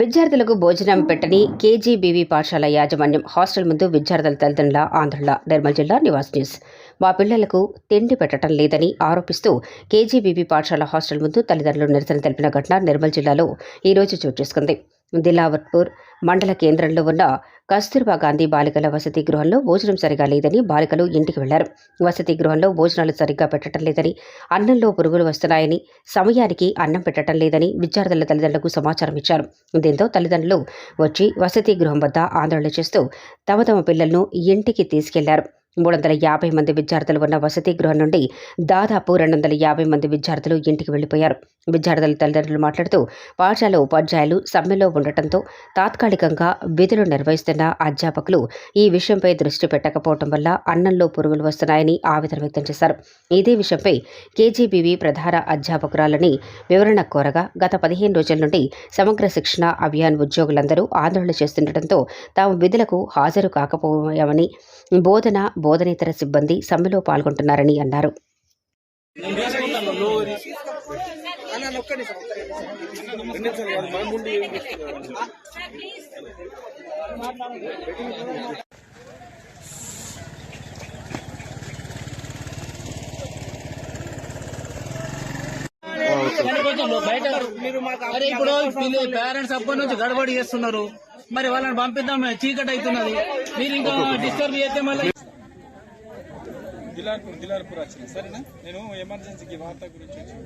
విద్యార్థులకు భోజనం పెట్టని కేజీబీవీ పాఠశాల యాజమాన్యం హాస్టల్ ముందు విద్యార్థుల తల్లిదండ్రుల ఆందోళన నిర్మల్ జిల్లా నివాస్ న్యూస్. మా పిల్లలకు తిండి పెట్టడం లేదని ఆరోపిస్తూ కేజీబీవీ పాఠశాల హాస్టల్ ముందు తల్లిదండ్రులు నిరసన తెలిపిన ఘటన నిర్మల్ జిల్లాలో ఈరోజు చోటు చేసుకుంది. దిలావర్పూర్ మండల కేంద్రంలో ఉన్న కస్తూర్బా గాంధీ బాలికల వసతి గృహంలో భోజనం సరిగా లేదని బాలికలు ఇంటికి వెళ్ళారు. వసతి గృహంలో భోజనాలు సరిగ్గా పెట్టడం లేదని అన్నంలో పురుగులు వస్తున్నాయని సమయానికి అన్నం పెట్టడం లేదని విద్యార్థుల తల్లిదండ్రులకు సమాచారం ఇచ్చారు. దీంతో తల్లిదండ్రులు వచ్చి వసతి గృహం వద్ద ఆందోళన చేస్తూ తమ తమ పిల్లలను ఇంటికి తీసుకెళ్ళారు. మూడు వందల యాభై మంది విద్యార్థులు ఉన్న వసతి గృహం నుండి దాదాపు రెండు వందల యాభై మంది విద్యార్థులు ఇంటికి వెళ్ళిపోయారు విద్యార్థుల తల్లిదండ్రులు మాట్లాడుతూ పాఠశాల ఉపాధ్యాయులు సమ్మెలో ఉండటంతో తాత్కాలికంగా విధులు నిర్వహిస్తున్న అధ్యాపకులు ఈ విషయంపై దృష్టి పెట్టకపోవడం వల్ల అన్నంలో పురుగులు వస్తున్నాయని ఆవేదన వ్యక్తం చేశారు. ఇదే విషయంపై కేజీబీవి ప్రధాన అధ్యాపకురాలని వివరణ కోరగా గత పదిహేను రోజుల నుండి సమగ్ర శిక్షణ అభియాన్ ఉద్యోగులందరూ ఆందోళన చేస్తుండటంతో తాము విధులకు హాజరు కాకపోయామని బోధన బోధనేతర సిబ్బంది సమ్మెలో పాల్గొంటున్నారని అన్నారు. ఇప్పుడు పేరెంట్స్ అప్పటి నుంచి గడబడి చేస్తున్నారు. మరి వాళ్ళని పంపిద్దాం చీకటి అవుతున్నది మీరు ఇంకా డిస్టర్బ్ చేస్తే మళ్ళీ దిలార్పూర్ దిలార్పూర్ వచ్చిన సరేనా? నేను ఎమర్జెన్సీకి వార్త గురించి వచ్చి